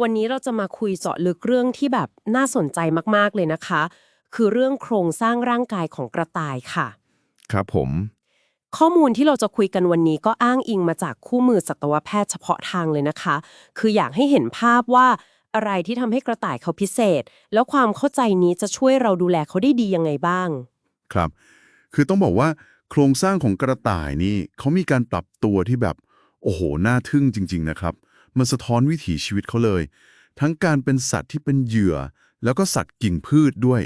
วันนี้เราจะมาคุยเจาะลึกเรื่องที่แบบน่าสนใจมากๆเลยนะคะ คือเรื่องโครงสร้างร่างกายของกระต่ายค่ะ ครับผม ข้อมูลที่เราจะคุยกันวันนี้ก็อ้างอิงมาจากคู่มือสัตวแพทย์เฉพาะทางเลยนะคะ คืออยากให้เห็นภาพว่าอะไรที่ทำให้กระต่ายเขาพิเศษ แล้วความเข้าใจนี้จะช่วยเราดูแลเขาได้ดียังไงบ้าง ครับ คือต้องบอกว่าโครงสร้างของกระต่ายนี่เขามีการปรับตัวที่แบบ โอ้โห น่าทึ่งจริง ๆ นะครับ มันสะท้อนวิถีชีวิตเขาเลย ทั้งการเป็นสัตว์ที่เป็นเหยื่อ แล้วก็สัตว์กิ่งพืชด้วย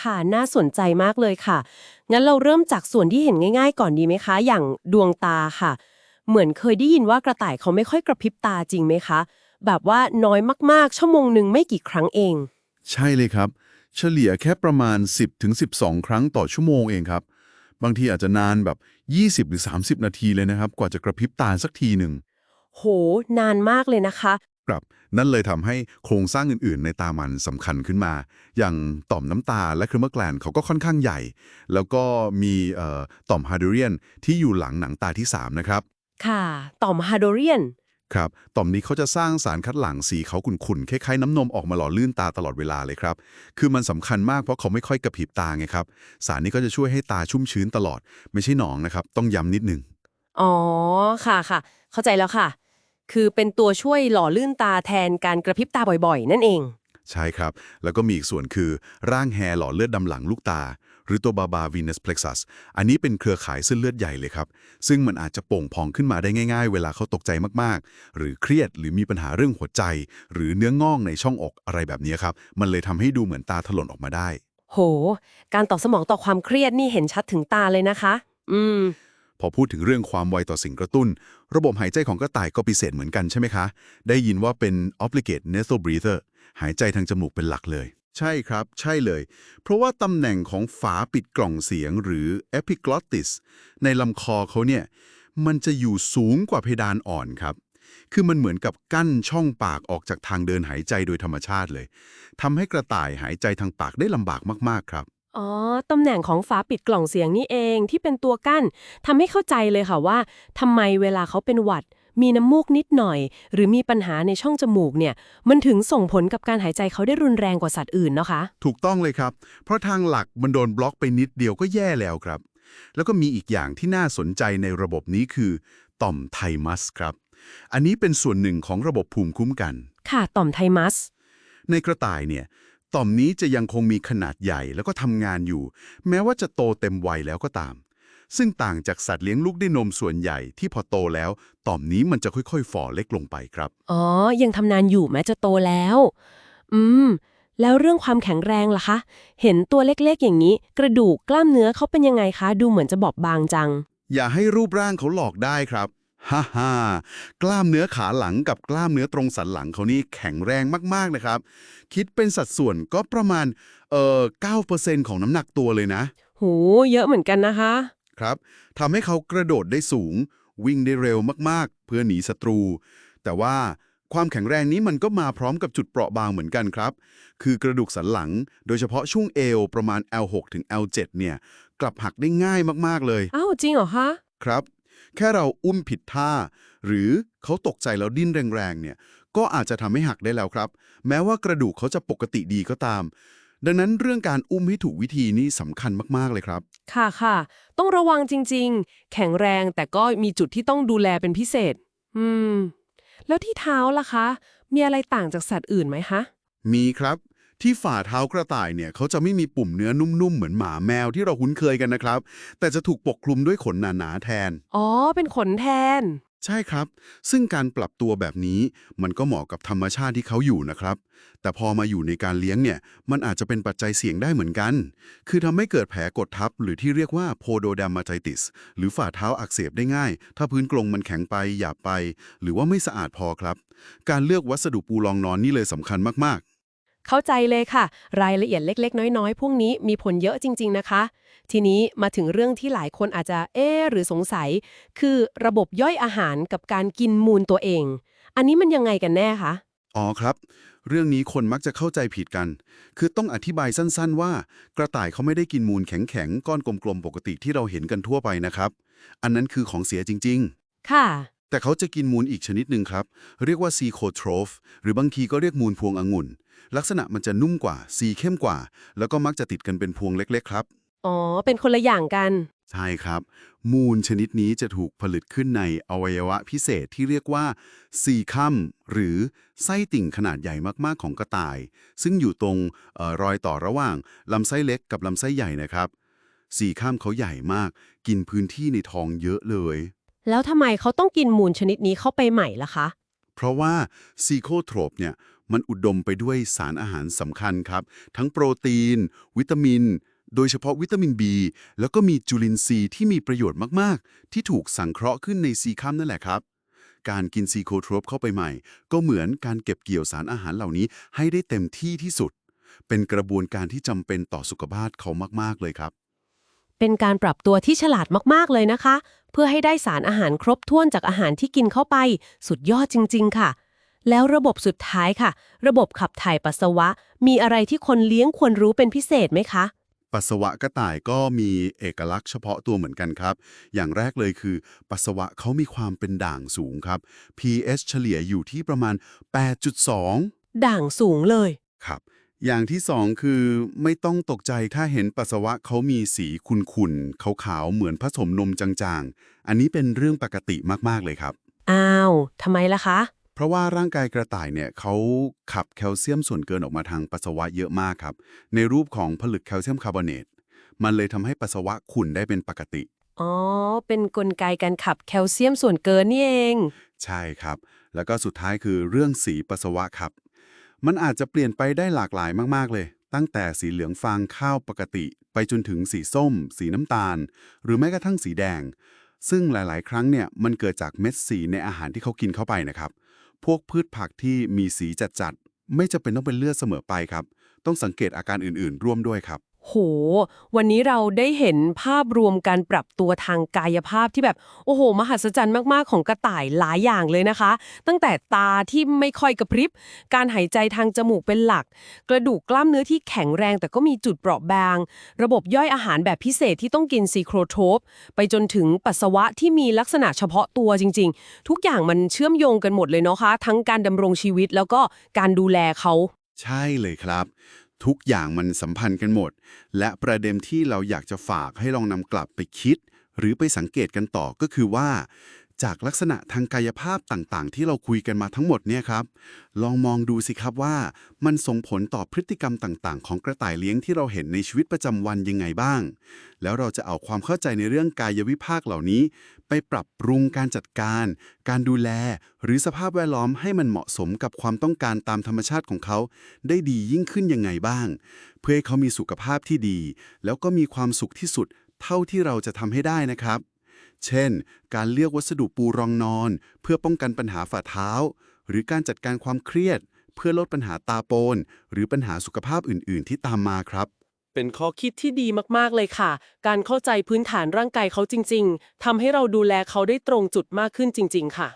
ค่ะ น่าสนใจมากเลยค่ะ งั้นเราเริ่มจากส่วนที่เห็นง่าย ๆ ก่อนดีไหมคะ อย่างดวงตาค่ะ เหมือนเคยได้ยินว่ากระต่ายเขาไม่ค่อยกระพริบตาจริงไหมคะ แบบว่าน้อยมากๆ ชั่วโมงหนึ่งไม่กี่ครั้งเอง ใช่เลยครับ เฉลี่ยแค่ประมาณ 10-12ถึง12ครั้งต่อชั่วโมงเองครับบางทีอาจจะนานแบบ 20 หรือ 30 นาทีเลยนะครับ กว่าจะกระพริบตาสักทีหนึ่ง โห นานมากเลยนะคะ ครับ นั่นเลยทำให้โครงสร้างอื่นๆ ในตามันสำคัญขึ้นมา อย่างต่อมน้ำตาและเครือมะแกลนเขาก็ค่อนข้างใหญ่ แล้วก็มีเอ่อต่อมฮาร์ดเรียนที่อยู่หลังหนังตาที่ 3 นะครับ ค่ะ ต่อมฮาโดเรียน ครับ ต่อมนี้เขาจะสร้างสารคัดหลั่งสีเขาขุ่นๆ คล้ายๆ น้ำนมออกมาหล่อลื่นตาตลอดเวลาเลยครับ คือมันสำคัญมากเพราะเขาไม่ค่อยกระพริบตาไงครับ สารนี้ก็จะช่วยให้ตาชุ่มชื้นตลอด ไม่ใช่หนองนะครับ ต้องย้ำนิดนึง อ๋อ ค่ะค่ะ เข้าใจแล้วค่ะ คือเป็นตัวช่วยหล่อลื่นตาแทนการกระพริบตาบ่อยๆ นั่นเอง ใช่ครับ แล้วก็มีอีกส่วนคือร่างแฮร์หล่อเลือดดำหลังลูกตา หรือตัวบาบาวีนัสเพล็กซัสอันนี้เป็นเครือข่ายเส้นเลือดใหญ่เลยครับ ซึ่งมันอาจจะโป่งพองขึ้นมาได้ง่าย ๆ เวลาเขาตกใจมากๆ หรือเครียดหรือมีปัญหาเรื่องหัวใจ หรือเนื้องอกในช่องอกอะไรแบบนี้ครับมันเลยทำให้ดูเหมือนตาถลนออกมาได้ โห การตอบสมองต่อความเครียดนี่เห็นชัดถึงตาเลยนะคะ อืม พอพูดถึงเรื่องความไวต่อสิ่งกระตุ้น ระบบหายใจของกระต่ายก็พิเศษเหมือนกันใช่ไหมคะ ได้ยินว่าเป็น obligate nasal breather หายใจทางจมูกเป็นหลักเลย ใช่ครับ ใช่เลย เพราะว่าตำแหน่งของฝาปิดกล่องเสียงหรือ epiglottis ในลำคอเขาเนี่ย มันจะอยู่สูงกว่าเพดานอ่อนครับ คือมันเหมือนกับกั้นช่องปากออกจากทางเดินหายใจโดยธรรมชาติเลยทำให้กระต่ายหายใจทางปากได้ลำบากมากๆครับ อ๋อ ตำแหน่งของฝาปิดกล่องเสียงนี่เองที่เป็นตัวกั้นทำให้เข้าใจเลยค่ะว่าทำไมเวลาเขาเป็นหวัด มีน้ำมูกนิดหน่อย หรือมีปัญหาในช่องจมูกเนี่ย มันถึงส่งผลกับการหายใจเขาได้รุนแรงกว่าสัตว์อื่นเนาะคะ ถูกต้องเลยครับ เพราะทางหลักมันโดนบล็อกไปนิดเดียวก็แย่แล้วครับ แล้วก็มีอีกอย่างที่น่าสนใจในระบบนี้คือ ต่อมไทมัสครับ อันนี้เป็นส่วนหนึ่งของระบบภูมิคุ้มกัน ค่ะ ต่อมไทมัส ในกระต่ายเนี่ย ต่อมนี้จะยังคงมีขนาดใหญ่แล้วก็ทำงานอยู่ แม้ว่าจะโตเต็มวัยแล้วก็ตาม ซึ่งต่างจากสัตว์เลี้ยงลูกด้วยนมส่วนใหญ่ที่พอโตแล้ว ต่อมนี้มันจะค่อยๆฝ่อเล็กลงไปครับ อ๋อ ยังทำนานอยู่แม้จะโตแล้ว อืม แล้วเรื่องความแข็งแรงล่ะคะ เห็นตัวเล็กๆ อย่างนี้ กระดูกกล้ามเนื้อเขาเป็นยังไงคะ ดูเหมือนจะบอบบางจัง อย่าให้รูปร่างเขาหลอกได้ครับ ฮ่าฮ่ากล้ามเนื้อขาหลังกับกล้ามเนื้อตรงสันหลังเขานี่แข็งแรงมากๆนะครับ คิดเป็นสัดส่วนก็ประมาณเอ่อ9%ของน้ำหนักตัวเลยนะโหเยอะเหมือนกันนะคะ ครับทำให้เขากระโดดได้สูง วิ่งได้เร็วมากๆ เพื่อหนีศัตรู แต่ว่าความแข็งแรงนี้มันก็มาพร้อมกับจุดเปราะบางเหมือนกันครับ คือกระดูกสันหลัง โดยเฉพาะช่วงเอวประมาณ L6 ถึง L7 เนี่ย กลับหักได้ง่ายมากๆเลย อ้าวจริงเหรอคะ ครับ แค่เราอุ้มผิดท่า หรือเขาตกใจแล้วดิ้นแรงๆเนี่ยก็อาจจะทำให้หักได้แล้วครับ แม้ว่ากระดูกเขาจะปกติดีก็ตาม ดังนั้นเรื่องการอุ้มให้ถูกวิธีนี่สำคัญมากๆเลยครับ ค่ะค่ะ ต้องระวังจริง ๆ แข็งแรงแต่ก็มีจุดที่ต้องดูแลเป็นพิเศษ อืม แล้วที่เท้าล่ะคะ มีอะไรต่างจากสัตว์อื่นไหมคะ มีครับ ที่ฝ่าเท้ากระต่ายเนี่ยเขาจะไม่มีปุ่มเนื้อนุ่มๆ เหมือนหมาแมวที่เราคุ้นเคยกันนะครับ แต่จะถูกปกคลุมด้วยขนหนาๆแทน อ๋อ เป็นขนแทน ใช่ครับ ซึ่งการปรับตัวแบบนี้มันก็เหมาะกับธรรมชาติที่เขาอยู่นะครับ แต่พอมาอยู่ในการเลี้ยงเนี่ยมันอาจจะเป็นปัจจัยเสี่ยงได้เหมือนกัน คือทำให้เกิดแผลกดทับ หรือที่เรียกว่าโพโดด m ม t i ติสหรือฝ่าเท้าอักเสบได้ง่าย ถ้าพื้นกรงมันแข็งไปหยาบไป หรือว่าไม่สะอาดพอครับ การเลือกวัสดุปูรองนอนนี่เลยสำคัญมาก เข้าใจเลยค่ะ รายละเอียดเล็ก ๆ น้อยๆ พวกนี้มีผลเยอะจริง ๆ นะคะ ทีนี้มาถึงเรื่องที่หลายคนอาจจะเอ๊ะหรือสงสัย คือระบบย่อยอาหารกับการกินมูลตัวเอง อันนี้มันยังไงกันแน่คะๆอ๋อครับ เรื่องนี้คนมักจะเข้าใจผิดกัน คือต้องอธิบายสั้นๆ ว่า กระต่ายเขาไม่ได้กินมูลแข็งๆก้อนกลมๆปกติที่เราเห็นกันทั่วไปนะครับ อันนั้นคือของเสียจริง ๆ ค่ะแต่เขาจะกินมูลอีกชนิดหนึ่งครับ เรียกว่าซีโคโทรฟหรือบางทีก็เรียกมูลพวงองุ่น ลักษณะมันจะนุ่มกว่า สีเข้มกว่า แล้วก็มักจะติดกันเป็นพวงเล็ก ๆ ครับ อ๋อ เป็นคนละอย่างกัน ใช่ครับ มูลชนิดนี้จะถูกผลิตขึ้นในอวัยวะพิเศษที่เรียกว่าซีคัมหรือไส้ติ่งขนาดใหญ่มากๆของกระต่าย ซึ่งอยู่ตรงเออรอยต่อระหว่างลำไส้เล็กกับลำไส้ใหญ่นะครับซีคัมเขาใหญ่มาก กินพื้นที่ในท้องเยอะเลย แล้วทำไมเขาต้องกินมูลชนิดนี้เข้าไปใหม่ล่ะคะ เพราะว่าซีโคโทรปเนี่ย มันอุดมไปด้วยสารอาหารสำคัญครับ ทั้งโปรตีน วิตามิน โดยเฉพาะวิตามิน B แล้วก็มีจุลินทรีย์ที่มีประโยชน์มากๆ ที่ถูกสังเคราะห์ขึ้นในซีคัมนั่นแหละครับ การกินซีโคโทรปเข้าไปใหม่ ก็เหมือนการเก็บเกี่ยวสารอาหารเหล่านี้ให้ได้เต็มที่ที่สุด เป็นกระบวนการที่จำเป็นต่อสุขภาพเขามากๆเลยครับเป็นการปรับตัวที่ฉลาดมาก ๆ เลยนะคะ เพื่อให้ได้สารอาหารครบถ้วนจากอาหารที่กินเข้าไป สุดยอดจริง ๆ ค่ะ แล้วระบบสุดท้ายค่ะ ระบบขับถ่ายปัสสาวะ มีอะไรที่คนเลี้ยงควรรู้เป็นพิเศษไหมคะ ปัสสาวะกระต่ายก็มีเอกลักษณ์เฉพาะตัวเหมือนกันครับ อย่างแรกเลยคือ ปัสสาวะเขามีความเป็นด่างสูงครับ pH เฉลี่ยอยู่ที่ประมาณ 8.2 ด่างสูงเลยครับอย่างที่สองคือไม่ต้องตกใจถ้าเห็นปัสสาวะเขามีสีขุ่นๆขาวๆเหมือนผสมนมจางๆ อันนี้เป็นเรื่องปกติมากๆเลยครับ อ้าวทำไมล่ะคะ เพราะว่าร่างกายกระต่ายเนี่ยเขาขับแคลเซียมส่วนเกินออกมาทางปัสสาวะเยอะมากครับ ในรูปของผลึกแคลเซียมคาร์บอเนต มันเลยทำให้ปัสสาวะขุ่นได้เป็นปกติ อ๋อ เป็นกลไกการขับแคลเซียมส่วนเกินนี่เอง ใช่ครับ แล้วก็สุดท้ายคือเรื่องสีปัสสาวะครับ มันอาจจะเปลี่ยนไปได้หลากหลายมากๆเลย ตั้งแต่สีเหลืองฟางข้าวปกติ ไปจนถึงสีส้ม สีน้ำตาล หรือแม้กระทั่งสีแดงซึ่งหลาย ๆ ครั้งเนี่ยมันเกิดจากเม็ดสีในอาหารที่เขากินเข้าไปนะครับ พวกพืชผักที่มีสีจัดๆ ไม่จะเป็นต้องเป็นเลือดเสมอไปครับ ต้องสังเกตอาการอื่นๆ ร่วมด้วยครับ โห วันนี้เราได้เห็นภาพรวมการปรับตัวทางกายภาพที่แบบ โอ้โห มหัศจรรย์มาก ๆ ของกระต่ายหลายอย่างเลยนะคะ ตั้งแต่ตาที่ไม่ค่อยกระพริบ การหายใจทางจมูกเป็นหลัก กระดูกกล้ามเนื้อที่แข็งแรงแต่ก็มีจุดเปราะบาง ระบบย่อยอาหารแบบพิเศษที่ต้องกินซีโครโทป ไปจนถึงปัสสาวะที่มีลักษณะเฉพาะตัวจริง ๆ ทุกอย่างมันเชื่อมโยงกันหมดเลยเนาะคะ ทั้งการดำรงชีวิตแล้วก็การดูแลเขา ใช่เลยครับ ทุกอย่างมันสัมพันธ์กันหมด และประเด็นที่เราอยากจะฝากให้ลองนำกลับไปคิด หรือไปสังเกตกันต่อก็คือว่า จากลักษณะทางกายภาพต่างๆ ที่เราคุยกันมาทั้งหมดเนี่ยครับ ลองมองดูสิครับว่ามันส่งผลต่อพฤติกรรมต่างๆ ของกระต่ายเลี้ยงที่เราเห็นในชีวิตประจำวันยังไงบ้าง แล้วเราจะเอาความเข้าใจในเรื่องกายวิภาคเหล่านี้ ไปปรับปรุงการจัดการ การดูแล หรือสภาพแวดล้อมให้มันเหมาะสมกับความต้องการตามธรรมชาติของเขา ได้ดียิ่งขึ้นยังไงบ้าง เพื่อให้เขามีสุขภาพที่ดี แล้วก็มีความสุขที่สุด เท่าที่เราจะทำให้ได้นะครับ เช่น การเลือกวัสดุปูรองนอน เพื่อป้องกันปัญหาฝ่าเท้า หรือการจัดการความเครียด เพื่อลดปัญหาตาโปน หรือปัญหาสุขภาพอื่น ๆ ที่ตามมาครับ เป็นข้อคิดที่ดีมากๆเลยค่ะ การเข้าใจพื้นฐานร่างกายเขาจริง ๆทำให้เราดูแลเขาได้ตรงจุดมากขึ้นจริง ๆ ค่ะ